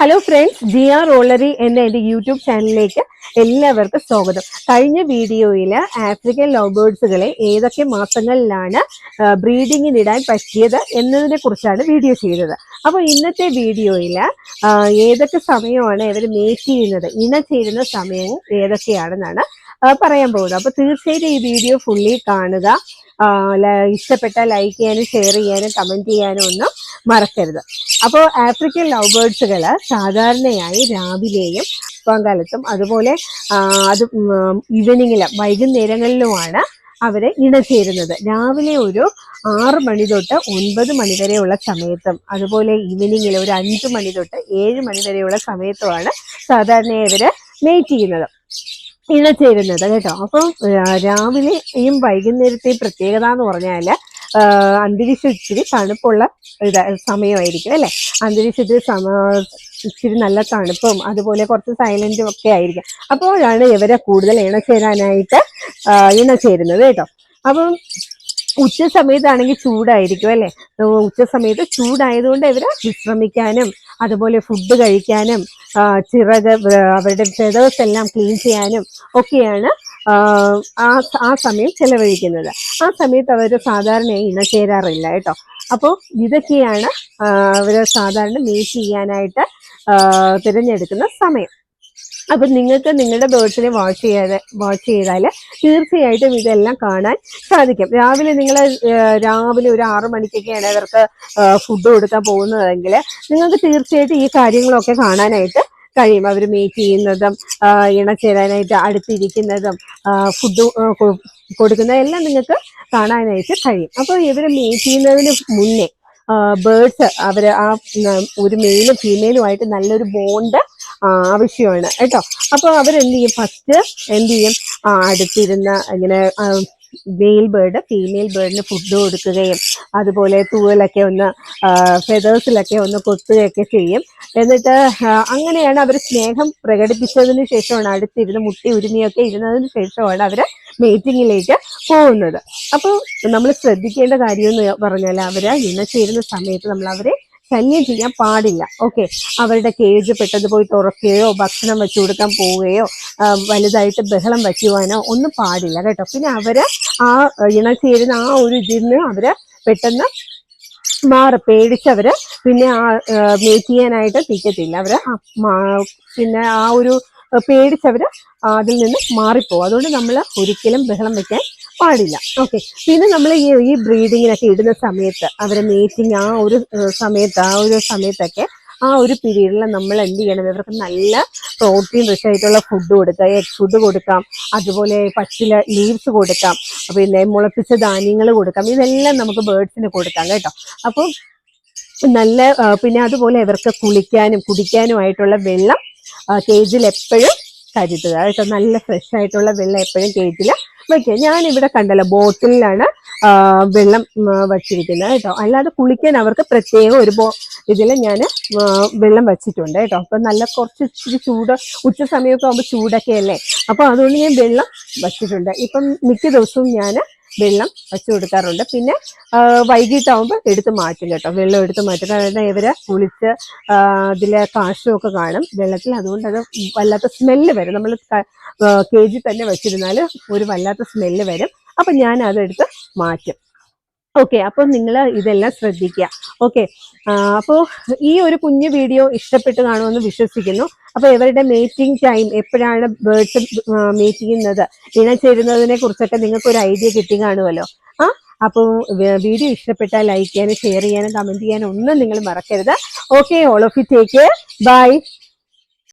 Hello friends G R റോളറി എന്ന എന്റെ യൂട്യൂബ് ചാനലിലേക്ക് എല്ലാവർക്കും സ്വാഗതം. കഴിഞ്ഞ വീഡിയോയിൽ ആഫ്രിക്കൻ ലവ് ഏതൊക്കെ മാസങ്ങളിലാണ് ബ്രീഡിങ്ങിനിടാൻ പറ്റിയത് എന്നതിനെ കുറിച്ചാണ് വീഡിയോ ചെയ്തത്. അപ്പോൾ ഇന്നത്തെ വീഡിയോയിൽ ഏതൊക്കെ സമയമാണ് ഇവർ മേറ്റ് ചെയ്യുന്നത് ഇണ ചേരുന്ന സമയം ഏതൊക്കെയാണെന്നാണ് പറയാൻ പോകുന്നത്. അപ്പോൾ തീർച്ചയായിട്ടും ഈ വീഡിയോ ഫുള്ളി കാണുക. ഇഷ്ടപ്പെട്ട ലൈക്ക് ചെയ്യാനും ഷെയർ ചെയ്യാനും കമന്റ് ചെയ്യാനും ഒന്നും മറക്കരുത്. അപ്പോൾ ആഫ്രിക്കൻ ലവ് ബേർഡ്സുകൾ സാധാരണയായി രാവിലെയും പങ്കാലത്തും അതുപോലെ അത് ഈവനിങ്ങിൽ വൈകുന്നേരങ്ങളിലുമാണ് അവർ ഇണചേരുന്നത്. രാവിലെ ഒരു ആറ് മണി തൊട്ട് ഒൻപത് മണി വരെയുള്ള സമയത്തും അതുപോലെ ഈവനിങ്ങിൽ ഒരു അഞ്ച് മണി തൊട്ട് ഏഴ് മണി വരെയുള്ള സമയത്തുമാണ് സാധാരണയായി അവർ മേറ്റ് ചെയ്യുന്നത്. ഇണചേരുന്നത് കേട്ടോ. അപ്പം രാവിലെയും വൈകുന്നേരത്തെയും പ്രത്യേകത എന്ന് പറഞ്ഞാൽ അന്തരീക്ഷം ഇച്ചിരി തണുപ്പുള്ള ഇത് സമയമായിരിക്കും അല്ലെ? അന്തരീക്ഷത്തിൽ സമ ഇച്ചിരി നല്ല തണുപ്പും അതുപോലെ കുറച്ച് സൈലന്റും ഒക്കെ ആയിരിക്കും. അപ്പോഴാണ് ഇവരെ കൂടുതൽ ഇണചേരാനായിട്ട് ഇണചേരുന്നത് കേട്ടോ. അപ്പം ഉച്ച സമയത്താണെങ്കിൽ ചൂടായിരിക്കും അല്ലേ? ഉച്ച സമയത്ത് ചൂടായതുകൊണ്ട് ഇവർ വിശ്രമിക്കാനും അതുപോലെ ഫുഡ് കഴിക്കാനും ചിറക് അവരുടെ ഫെതേഴ്സ് എല്ലാം ക്ലീൻ ചെയ്യാനും ഒക്കെയാണ് ആ, ആ സമയം ചെലവഴിക്കുന്നത്. ആ സമയത്ത് അവർ സാധാരണയായി ഇണചേരാറില്ല കേട്ടോ. അപ്പോൾ ഇതൊക്കെയാണ് അവർ സാധാരണ മീറ്റ് ചെയ്യാനായിട്ട് തിരഞ്ഞെടുക്കുന്ന സമയം. അപ്പൊ നിങ്ങൾക്ക് നിങ്ങളുടെ ബേർഡ്സിനെ വാഷ് ചെയ്യാതെ വാഷ് ചെയ്താൽ തീർച്ചയായിട്ടും ഇതെല്ലാം കാണാൻ സാധിക്കും. രാവിലെ നിങ്ങൾ രാവിലെ ഒരു ആറു മണിക്കൊക്കെയാണ് ഇവർക്ക് ഫുഡ് കൊടുക്കാൻ പോകുന്നതെങ്കിൽ നിങ്ങൾക്ക് തീർച്ചയായിട്ടും ഈ കാര്യങ്ങളൊക്കെ കാണാനായിട്ട് കഴിയും. അവർ മീറ്റ് ചെയ്യുന്നതും ഇണ ഇണചേരാനായിട്ട് അടുത്തിരിക്കുന്നതും ഫുഡ് കൊടുക്കുന്നതെല്ലാം നിങ്ങൾക്ക് കാണാനായിട്ട് കഴിയും. അപ്പോൾ ഇവർ മീറ്റ് ചെയ്യുന്നതിന് മുന്നേ ബേർഡ്സ് അവർ ആ ഒരു മെയിലും ഫീമെയിലുമായിട്ട് നല്ലൊരു ബോണ്ട് ആവശ്യമാണ്. കേട്ടോ? അപ്പോൾ അവരെന്ത് ചെയ്യും? ഫസ്റ്റ് എന്ത് ചെയ്യും? അടുത്തിരുന്ന് ഇങ്ങനെ മെയിൽ ബേർഡ് ഫീമെയിൽ ബേർഡിന് ഫുഡ് കൊടുക്കുകയും അതുപോലെ തൂവലൊക്കെ ഒന്ന് ഫെതേഴ്സിലൊക്കെ ഒന്ന് കൊത്തുകയൊക്കെ ചെയ്യും. എന്നിട്ട് അങ്ങനെയാണ് അവർ സ്നേഹം പ്രകടിപ്പിച്ചതിന് ശേഷമാണ് അടുത്തിരുന്ന് മുട്ടി ഉരുമിയൊക്കെ ഇരുന്നതിന് ശേഷമാണ് അവർ മീറ്റിങ്ങിലേക്ക് പോകുന്നത്. അപ്പോൾ നമ്മൾ ശ്രദ്ധിക്കേണ്ട കാര്യം എന്ന് പറഞ്ഞാൽ അവർ ഇണചേരുന്ന സമയത്ത് നമ്മൾ അവരെ ശല്യം ചെയ്യാൻ പാടില്ല. ഓക്കെ അവരുടെ കേജ് പെട്ടെന്ന് പോയി തുറക്കുകയോ ഭക്ഷണം വെച്ചു കൊടുക്കാൻ പോവുകയോ വലുതായിട്ട് ബഹളം വയ്ക്കുവാനോ ഒന്നും പാടില്ല കേട്ടോ. പിന്നെ അവർ ആ ഇണ ചേരുന്ന ആ ഒരു ഇതിൽ നിന്ന് അവർ പെട്ടെന്ന് മാറി. പേടിച്ചവര് പിന്നെ ആ മേക്ക് ചെയ്യാനായിട്ട് നിൽക്കത്തില്ല അവർ പിന്നെ ആ ഒരു പേടിച്ചവര് അതിൽ നിന്ന് മാറിപ്പോകും അതുകൊണ്ട് നമ്മൾ ഒരിക്കലും ബഹളം വെക്കാൻ പാടില്ല. ഓക്കെ. പിന്നെ നമ്മൾ ഈ ഈ ബ്രീഡിങ്ങിനൊക്കെ ഇടുന്ന സമയത്ത് അവരെ മീറ്റിംഗ് ആ ഒരു സമയത്ത് ആ ഒരു സമയത്തൊക്കെ ആ ഒരു പീരീഡിൽ നമ്മൾ എന്ത് ചെയ്യണം? ഇവർക്ക് നല്ല പ്രോട്ടീൻ റിച്ച് ആയിട്ടുള്ള ഫുഡ് കൊടുക്കുക എഗ് ഫുഡ് കൊടുക്കാം. അതുപോലെ പച്ചില ലീവ്സ് കൊടുക്കാം. പിന്നെ മുളപ്പിച്ച ധാന്യങ്ങൾ കൊടുക്കാം. ഇതെല്ലാം നമുക്ക് ബേർഡ്സിന് കൊടുക്കാം കേട്ടോ. അപ്പം നല്ല പിന്നെ അതുപോലെ ഇവർക്ക് കുളിക്കാനും കുടിക്കാനുമായിട്ടുള്ള വെള്ളം കേജിൽ എപ്പോഴും കരുതുക. കേട്ടോ നല്ല ഫ്രഷ് ആയിട്ടുള്ള വെള്ളം എപ്പോഴും കേജിൽ വെക്കുക ഇവിടെ കണ്ടല്ലോ ബോട്ടിലാണ് വെള്ളം വച്ചിരിക്കുന്നത് കേട്ടോ. അല്ലാതെ കുളിക്കാൻ അവർക്ക് പ്രത്യേകം ഒരു ബോ ഇതിൽ ഞാൻ വെള്ളം വച്ചിട്ടുണ്ട് കേട്ടോ. അപ്പം നല്ല കുറച്ച് ഇച്ചിരി ചൂട് ഉച്ച സമയമൊക്കെ ആകുമ്പോൾ ചൂടൊക്കെ അല്ലേ അപ്പോൾ അതുകൊണ്ട് ഞാൻ വെള്ളം വച്ചിട്ടുണ്ട്. ഇപ്പം മിക്ക ദിവസവും ഞാൻ വെള്ളം വെച്ചു കൊടുക്കാറുണ്ട്. പിന്നെ വൈകിട്ടാവുമ്പോൾ എടുത്ത് മാറ്റും കേട്ടോ. വെള്ളം എടുത്ത് മാറ്റും. കാരണം ഇവർ കുളിച്ച് ഇതിലെ അതിലെ കാശും ഒക്കെ കാണും വെള്ളത്തിൽ. അതുകൊണ്ട് അത് വല്ലാത്ത സ്മെല്ല് വരും. നമ്മൾ കേജിൽ തന്നെ വെച്ചിരുന്നാൽ ഒരു വല്ലാത്ത സ്മെല്ല് വരും. അപ്പം ഞാൻ അതെടുത്ത് മാറ്റും. ഓക്കെ അപ്പം നിങ്ങൾ ഇതെല്ലാം ശ്രദ്ധിക്കുക. ഓക്കെ അപ്പോൾ ഈ ഒരു കുഞ്ഞു വീഡിയോ ഇഷ്ടപ്പെട്ട് കാണുമെന്ന് വിശ്വസിക്കുന്നു. അപ്പോൾ ഇവരുടെ മീറ്റിംഗ് ടൈം എപ്പോഴാണ് ബേർഡ്സ് മീറ്റ് ചെയ്യുന്നത് ഇണചേരുന്നതിനെ കുറിച്ചൊക്കെ നിങ്ങൾക്ക് ഒരു ഐഡിയ കിട്ടി കാണുമല്ലോ. ആ അപ്പോൾ വീഡിയോ ഇഷ്ടപ്പെട്ടാൽ ലൈക്ക് ചെയ്യാനും ഷെയർ ചെയ്യാനും കമന്റ് ചെയ്യാനും ഒന്നും നിങ്ങൾ മറക്കരുത്. Okay all of you take care bye